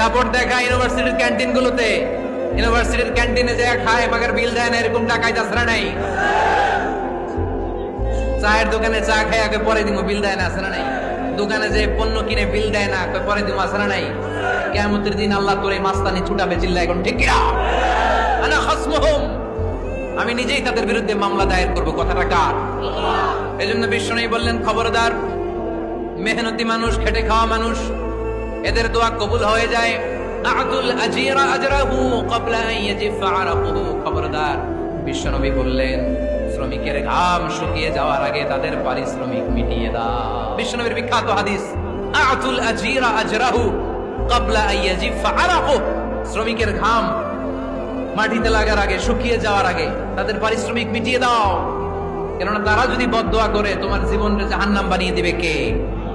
দাপট দেখায় ইউনিভার্সিটির ক্যান্টিন গুলোতে ইউনিভার্সিটির ক্যান্টিনে যায়, খায় মাগার বিল দেয় না, এরকম টাকায় যাসরা নাই। চায়ের দোকানে চা খায়, আগে পরে দিমো, বিল দেয় না আসে না নাই? দোকানে যে পণ্য কিনে, বিল দেয় না পরে দিমো আসে না নাই? কেমতের দিন আল্লাহ তোর এই মাস্তানি ছুটাবে চিল্লা এখন ঠিক কিনা? আনা খাসমুহুম। আমি নিজেই তাদের বিরুদ্ধে মামলা দায়ের করব, কথাটা কার? এই জন্য বিষ্ণু বললেন, খবরদার, মেহনতি মানুষ, খেটে খাওয়া মানুষ এদের দোয়া কবুল হয়ে যায়। আজরাহু খবরদার। বিশ্বনবী বললেন, শ্রমিকের ঘাম শুকিয়ে যাওয়ার আগে তাদের পারিশ্রমিক মিটিয়ে দাও। বিশ্বনবীর বিখ্যাত হাদিস, আতুল আজিরা আজরাহু ক্বাবলা আন ইয়াজিফা শ্রমিকের ঘাম মাটিতে লাগার আগে, শুকিয়ে যাওয়ার আগে তাদের পারিশ্রমিক মিটিয়ে দাও। কেননা তারা যদি বদদোয়া করে, তোমার জীবনটা জাহান্নাম বানিয়ে দিবে কে?